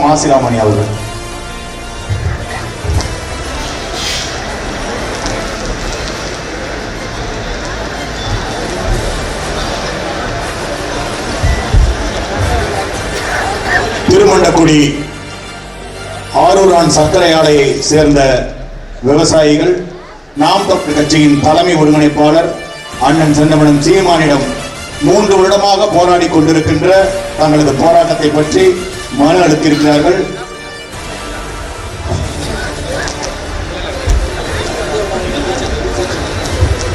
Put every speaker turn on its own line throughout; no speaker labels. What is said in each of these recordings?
மாசிலாமணி அவர்கள். திருமண்டக்குடி ஆரூரான் சர்க்கரை ஆலையை சேர்ந்த விவசாயிகள் நாம் தொற்று கட்சியின் தலைமை ஒருங்கிணைப்பாளர் அண்ணன் செந்தமனம் சீமானிடம் மூன்று வருடமாக போராடி கொண்டிருக்கின்ற தங்களது போராட்டத்தை பற்றி மன அளித்திருக்கிறார்கள்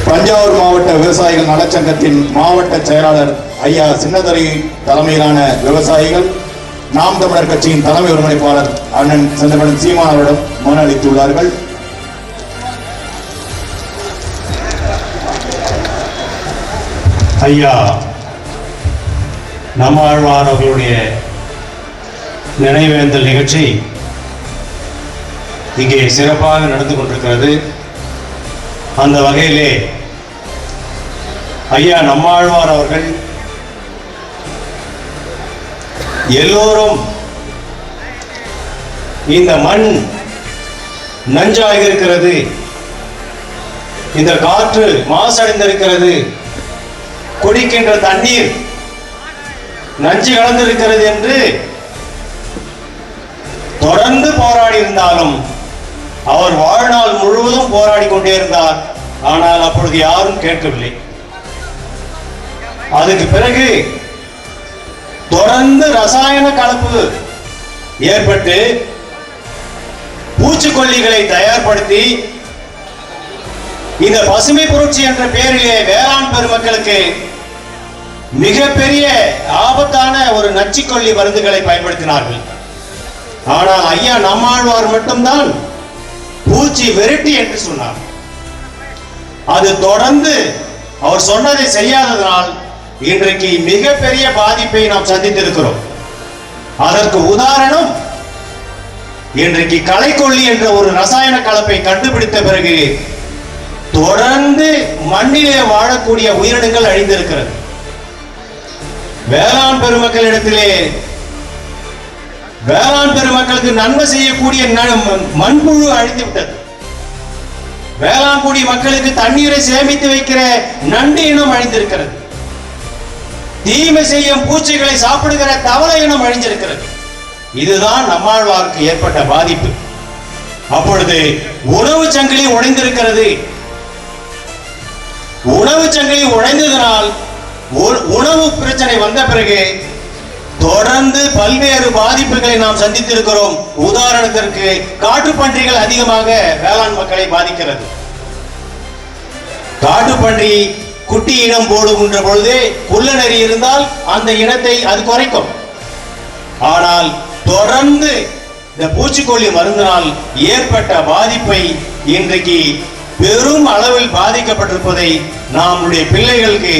தஞ்சாவூர் மாவட்ட விவசாயிகள் நலச்சங்கத்தின் மாவட்ட செயலாளர் ஐயா சின்னதரை தலைமையிலான விவசாயிகள் நாம் தமிழர் கட்சியின் தலைமை ஒருங்கிணைப்பாளர் அண்ணன் செந்தமனம் சீமான் அவரிடம் மனு அளித்துள்ளார்கள்
ஐயா நம்மாழ்வார் அவர்களுடைய நினைவேந்தல் நிகழ்ச்சி இங்கே சிறப்பாக நடந்து கொண்டிருக்கிறது. அந்த வகையிலே ஐயா நம்மாழ்வார் அவர்கள் எல்லோரும் இந்த மண் நஞ்சாக இருக்கிறது இந்த காற்று மாசடைந்திருக்கிறது. குடிக்கின்ற தண்ணீர் நஞ்சு கலந்திருக்கிறது என்று தொடர்ந்து போராடி இருந்தாலும் அவர் வாழ்நாள் முழுவதும் போராடி கொண்டே இருந்தார். ஆனால் அப்பொழுது யாரும் கேட்கவில்லை. அதுக்கு பிறகு தொடர்ந்து ரசாயன கலப்பு ஏற்பட்டு பூச்சிக்கொல்லிகளை தயார்படுத்தி இந்த பசுமை புரட்சி என்ற பெயரிலே வேளாண் பெருமக்களுக்கு மிகப்பெரிய ஆபத்தான ஒரு நச்சுக்கொல்லி மருந்துகளை பயன்படுத்தினார்கள். ஆனால் ஐயா நம்மாழ்வார் மட்டும்தான் பூச்சி விரட்டி என்று சொன்னார். அது தொடர்ந்து அவர் சொன்னதை செய்யாததனால் இன்றைக்கு மிகப்பெரிய பாதிப்பை நாம் சந்தித்திருக்கிறோம். அதற்கு உதாரணம் இன்றைக்கு களைக்கொல்லி என்ற ஒரு ரசாயன கலப்பை கண்டுபிடித்த பிறகு தொடர்ந்து மண்ணிலே வாழக்கூடிய உயிரினங்கள் அழிந்திருக்கிறது. வேளாண் பெருமக்களிடத்திலே வேளாண் பெருமக்களுக்கு நன்மை செய்யக்கூடிய ந- மண்புழு அழிந்து விட்டது வேளாண்குடி மக்களுக்கு தண்ணீரை சேமித்து வைக்கிற நண்டு இனம் அழிந்திருக்கிறது. தீமை செய்யும் பூச்சிகளை சாப்பிடுகிற தவளை இனம் அழிஞ்சிருக்கிறது இதுதான் நம்மாழ்வாருக்கு ஏற்பட்ட பாதிப்பு. அப்பொழுது உணவு சங்கிலி உடைந்திருக்கிறது. உணவு சங்கிலி உழைந்ததனால் உணவு பிரச்சனை வந்த பிறகு தொடர்ந்து பல்வேறு பாதிப்புகளை நாம் சந்தித்திருக்கிறோம். உதாரணத்திற்கு காட்டுப்பன்றிகள் அதிகமாக வேளாண் மக்களை பாதிக்கிறது. காட்டுப்பன்றி குட்டி இனம் போடுகின்ற பொழுது குள்ளநெறி இருந்தால் அந்த இனத்தை அது குறைக்கும். ஆனால் தொடர்ந்து இந்த பூச்சிக்கொல்லி மருந்தினால் ஏற்பட்ட பாதிப்பை இன்றைக்கு பெரும் அளவில் பாதிக்கப்பட்டிருப்பதை நம்முடைய பிள்ளைகளுக்கு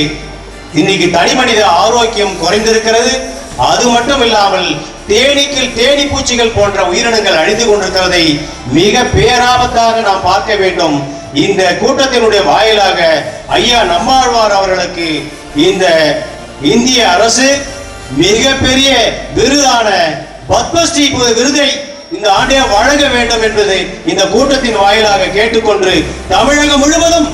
இன்னைக்கு தனி மனித ஆரோக்கியம் குறைந்திருக்கிறது. அது மட்டும் இல்லாமல் தேனீக்கள் தேனி பூச்சிகள் போன்ற உயிரினங்கள் அழிந்து கொண்டிருக்கிறதை மிக பேராபத்தாக நாம் பார்க்க வேண்டும். இந்த கூட்டத்தினுடைய வாயிலாக ஐயா நம்மாழ்வார் அவர்களுக்கு இந்த இந்திய அரசு மிகப்பெரிய விருதான பத்மஸ்ரீ விருதை இந்த ஆண்டே வழங்க வேண்டும் என்பதை இந்த கூட்டத்தின் வாயிலாக கேட்டுக்கொண்டு தமிழகம் முழுவதும்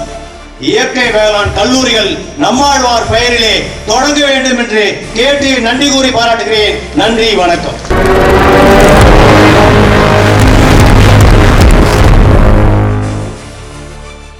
இயற்கை வேளாண் கல்லூரிகள் நம்மாழ்வார் பெயரிலே தொடங்க வேண்டும் என்று கேட்டு நன்றி கூறி பாராட்டுகிறேன். நன்றி வணக்கம்.